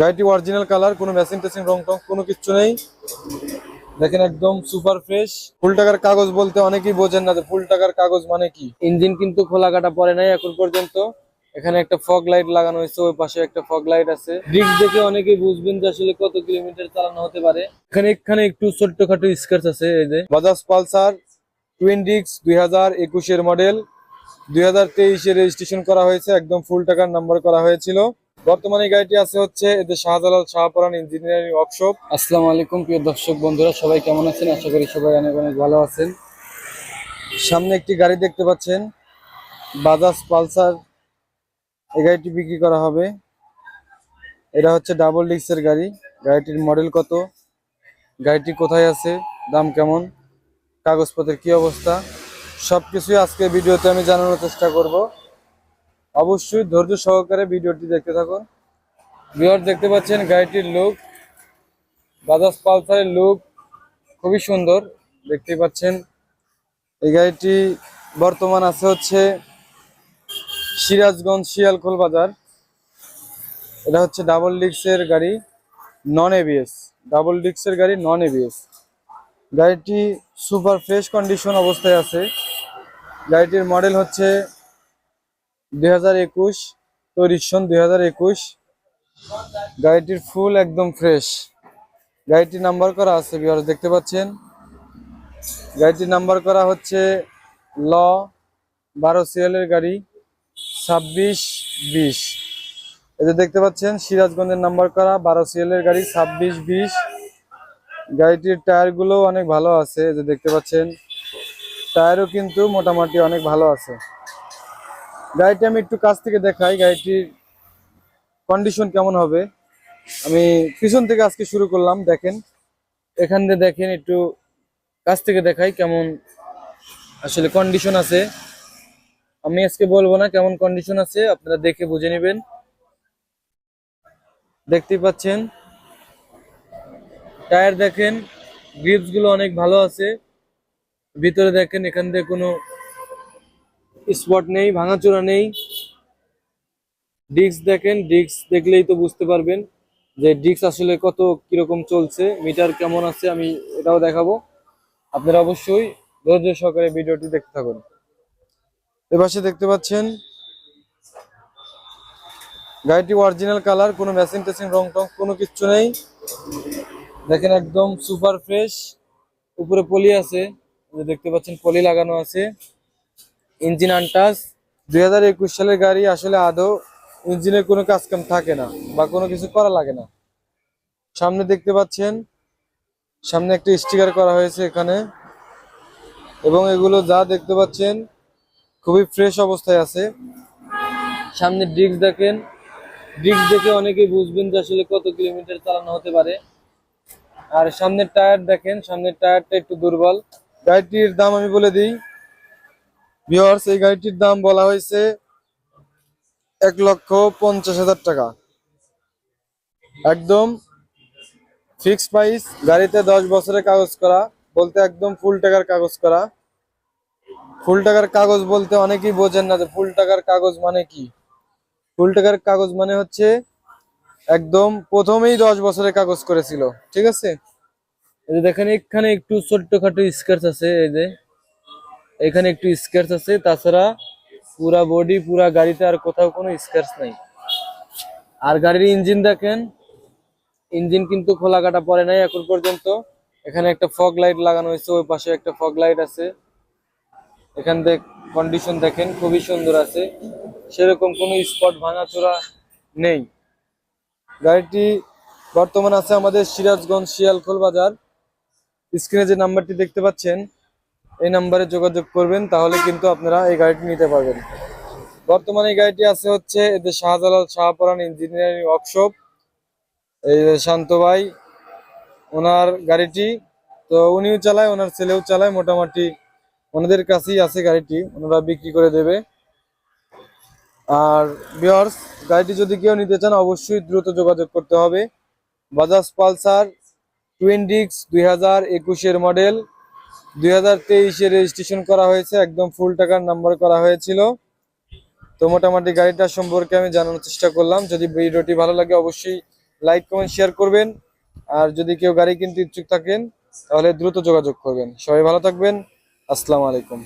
গাড়িটি original colour কোনো machine টেশিন রং টং কোনো কিচ্ছু নেই। দেখেন একদম সুপার ফ্রেশ ফুল টাকার কাগজ বলতে অনেকেই বোঝেন না যে ফুল টাকার কাগজ মানে কি। ইঞ্জিন কিন্তু খোলা কাটা পরে নাই এখন পর্যন্ত। এখানে একটা ফগ লাইট লাগানো হয়েছে ওই পাশে একটা ফগ লাইট আছে। ডিস্ক দেখে অনেকেই বুঝবেন যে আসলে কত কিলোমিটার চালানো হতে পারে। এখানে এখানে একটু ছোট্টখাটো স্ক্র্যাচ আছে এই যে। বাজাজ পালসার টুইন ডিক্স দুই হাজার একুশের মডেল দুই হাজার তেইশে রেজিস্ট্রেশন করা হয়েছে একদম ফুল টাকার নাম্বার করা হয়েছিল। বর্তমানে গাড়িটি আছে হচ্ছে এদের শাহজালাল শাহপরান ইঞ্জিনিয়ারিং ওয়ার্কশপ। আসসালামু আলাইকুম, প্রিয় দর্শক বন্ধুরা, সবাই কেমন আছেন? আশা করি সবাই অনেক অনেক ভালো আছেন। সামনে একটি গাড়ি দেখতে পাচ্ছেন, বাজাজ পালসার। এই গাড়িটি বিক্রি করা হবে। এটা হচ্ছে ডাবল ডিক্সের গাড়ি। গাড়িটির মডেল কত? গাড়িটি কোথায় আছে? দাম কেমন? কাগজপত্রের কি অবস্থা? সবকিছুই আজকে ভিডিওতে আমি জানানোর চেষ্টা করব। অবশ্যই ধৈর্য সহকারে ভিডিওটি দেখতে থাকুন ভিউয়ার দেখতে পাচ্ছেন গাড়িটির লুক বাজাজ পালসারের লুক খুবই সুন্দর। দেখতে পাচ্ছেন, এই গাড়িটি বর্তমান আছে হচ্ছে সিরাজগঞ্জ শিয়ালখোল বাজার। এটা হচ্ছে ডাবল ডিক্সের গাড়ি নন এবিএস ডাবল ডিক্সের গাড়ি নন এবিএস গাড়িটি সুপার ফ্রেশ কন্ডিশন অবস্থায় আছে। গাড়িটির মডেল হচ্ছে দুই হাজার একুশ দুই হাজার একুশ। গাড়িটির ফুল একদম ফ্রেশ গাড়িটি নাম্বার করা আছে বিহার দেখতে পাচ্ছেন? গাড়িটির নাম্বার করা হচ্ছে ল বারো সিএলের গাড়ি, ছাব্বিশ বিশ। যে দেখতে পাচ্ছেন, সিরাজগঞ্জের নাম্বার করা বারো সিএলের গাড়ি, ছাব্বিশ বিশ। গাড়িটির টায়ারগুলো অনেক ভালো আছে যে দেখতে পাচ্ছেন। টায়ারও কিন্তু মোটামুটি অনেক ভালো আছে। গাড়িটি আমি একটু কাছ থেকে দেখাই, গাড়িটির কন্ডিশন কেমন হবে? আমি পিছন থেকে আজকে শুরু করলাম, দেখেন। এখান দিয়ে দেখেন, একটু কাছ থেকে দেখাই কেমন আসলে কন্ডিশন আছে। আমি আজকে বলব না কেমন কন্ডিশন আছে, আপনারা দেখে বুঝে নেবেন। দেখতেই পাচ্ছেন? টায়ার দেখেন গ্রিপসগুলো অনেক ভালো আছে। ভিতরে দেখেন, এখান দিয়ে কোনো স্পট নেই, ভাঙাচোরা নেই। ডিস্ক দেখেন, ডিস্ক দেখলেই তো বুঝতে পারবেন যে ডিস্ক আসলে কত কীরকম চলছে, মিটার কেমন আছে, আমি এটাও দেখাবো। আপনারা অবশ্যই ধৈর্য সহকারে ভিডিওটি দেখতে থাকুন। এপাশে দেখতে পাচ্ছেন, গাড়িটি অরিজিনাল কালার কোনো মেশিন টেশিন, রং টং কোনো কিচ্ছু নেই। দেখেন একদম সুপার ফ্রেশ উপরে পলি আছে দেখতে পাচ্ছেন, পলি লাগানো আছে। Engine untouched. দুই হাজার একুশ সালের গাড়ি আসলে আদৌ ইঞ্জিনের কোনো কাজ কাম থাকে না বা কোনো কিছু করা লাগে না। সামনে দেখতে পাচ্ছেন, সামনে একটা স্টিকার করা হয়েছে এখানে। এবং এগুলো যা দেখতে পাচ্ছেন, খুবই ফ্রেশ অবস্থায় আছে। সামনে ডিস্ক দেখেন। ডিস্ক দেখে অনেকেই বুঝবেন যে আসলে কত কিলোমিটার চালানো হতে পারে। আর সামনের টায়ার দেখেন, সামনের টায়ারটা একটু দুর্বল। গাড়িটির দাম আমি বলে দিই ভিওয়ার্স এই গাড়িটির দাম বলা হয়েছে এক লক্ষ পঞ্চাশ হাজার টাকা। একদম ফিক্সড প্রাইস গাড়িতে দশ বছরের কাগজ করা, বলতে একদম ফুল টাকার কাগজ করা। ফুল টাকার কাগজ বলতে অনেকেই বোঝেন না যে ফুল টাকার কাগজ মানে কি? ফুল টাকার কাগজ মানে হচ্ছে একদম প্রথমেই দশ বছরের কাগজ করেছিল, ঠিক আছে? এই যে দেখেন, এখানে একটু ছোট্ট ছোট্টখাটো স্ক্র্যাচ আছে, এই যে। এখানে একটু স্কেচ আছে, তাছাড়া পুরা বডি পুরা গাড়িতে আর কোথাও কোনো স্কেচ নাই। আর গাড়ির ইঞ্জিন দেখেন ইঞ্জিন কিন্তু খোলা কাটা পরে নাই এখন পর্যন্ত। এখানে একটা ফগ লাইট লাগানো হয়েছে, ওই পাশে একটা ফগ লাইট আছে। এখান থেকে কন্ডিশন দেখেন, খুবই সুন্দর আছে। সেরকম কোনো স্পট ভাঙাচোরা নেই। গাড়িটি বর্তমান আছে আমাদের সিরাজগঞ্জ শিয়ালখোল বাজার। স্ক্রিনে যে নাম্বারটি দেখতে পাচ্ছেন এই নাম্বারে যোগাযোগ করবেন, তাহলে কিন্তু আপনারা এই গাড়িটি নিতে পারবেন। বর্তমানে এই গাড়িটি আছে হচ্ছে এদের শাহজালাল শাহপরান ইঞ্জিনিয়ারিং ওয়ার্কশপ। এই শান্ত ভাই, ওনার গাড়িটি, তো উনিও চালায়, ওনার ছেলেও চালায়, মোটামুটি ওনাদের কাছেই আছে গাড়িটি, ওনারা বিক্রি করে দেবে। আর বিয়ার্স গাড়িটি যদি কেউ নিতে চান, অবশ্যই দ্রুত যোগাযোগ করতে হবে। বাজাজ পালসার টুইন ডিক্স দুই হাজার একুশের মডেল দুই হাজার তেইশে রেজিস্ট্রেশন করা হয়েছে, একদম ফুল টাকার নাম্বার করা হয়েছিল। তো মোটামুটি গাড়িটার সম্পর্কে আমি জানানোর চেষ্টা করলাম। যদি ভিডিওটি ভালো লাগে অবশ্যই লাইক কমেন্ট শেয়ার করবেন। আর যদি কেউ গাড়ি কিনতে ইচ্ছুক থাকেন, তাহলে দ্রুত যোগাযোগ করবেন। সবাই ভালো থাকবেন। আসসালামু আলাইকুম।